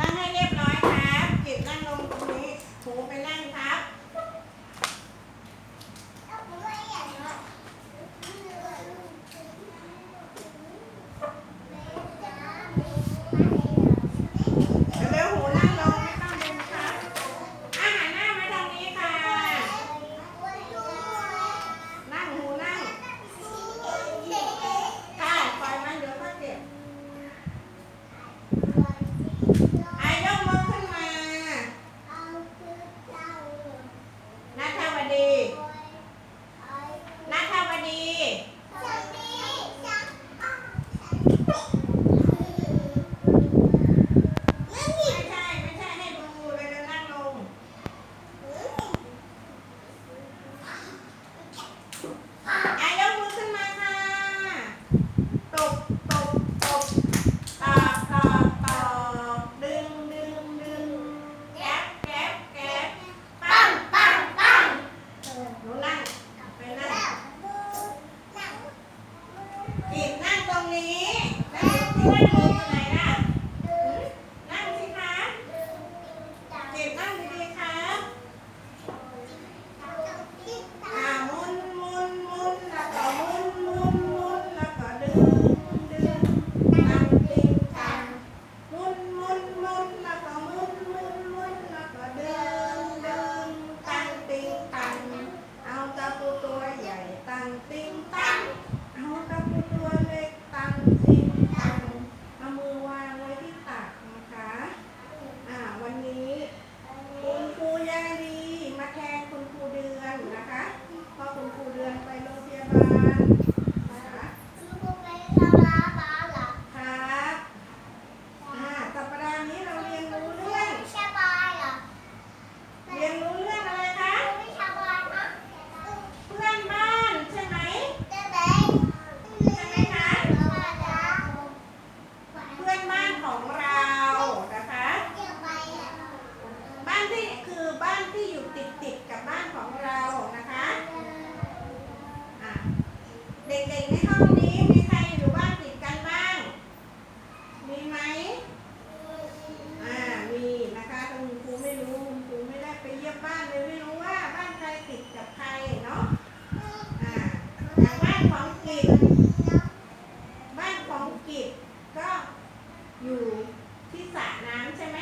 นั่งให้เรียบร้อยครับจิตนั่งลงตรงนี้หูไปนั่งครับ บ้านที่อยู่ติดติกับบ้านของเรานะคะะเด็กๆในห้องนี้มีใครอยู่บ้านติดกันบ้าง มีไหมอ่ามีนะคะคุณครูไม่รู้คุณครูไม่ได้ไปเยี่ยมบ้านเลยไม่รู้ว่าบ้านใครติดกับใครเนาะอ่าอย่บ้านของกิจบ้านของกิจก็อยู่ที่สระน้ำใช่ไหม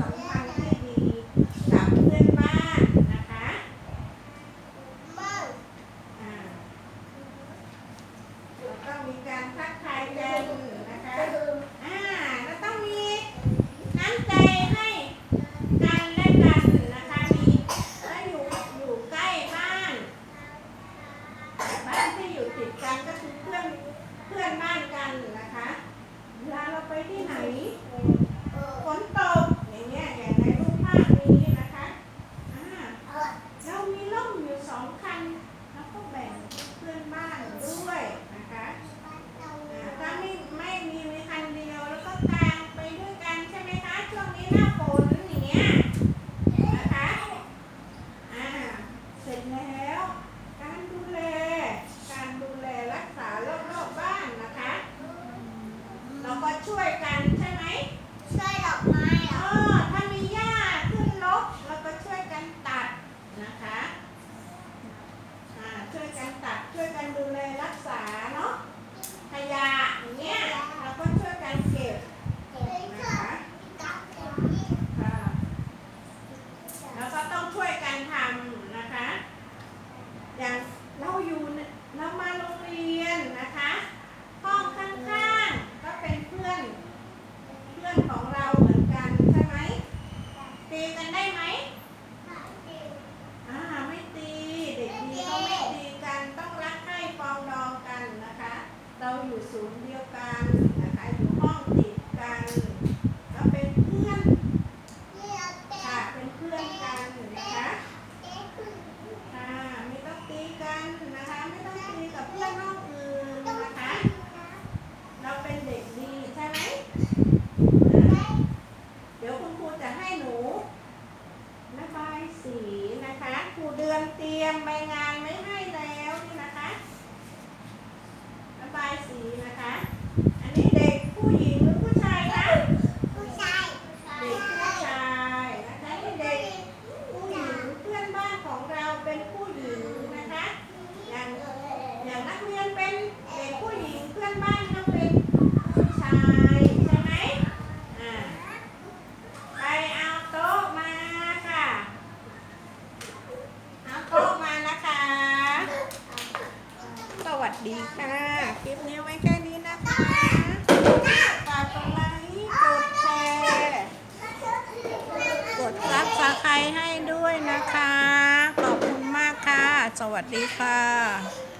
สัมพันธ์ที่ดีกับเพื่อนบ้านนะคะต้วก็มีการทักทายกันนะคะอาแล้ต้องมีน้ำใจให้กันและกันนะคะมีแล้วอยู่อยู่ใกล้บ้าน บ้านที่อยู่ติดกันก็คือเพื่อนเพื่อนบ้านกันนะคะเวลาเราไปที่ไหนฝนตก อนเตรียมใบงานไม่ให้แล้วนี่นะคะระบายสี วัสดีค่ะ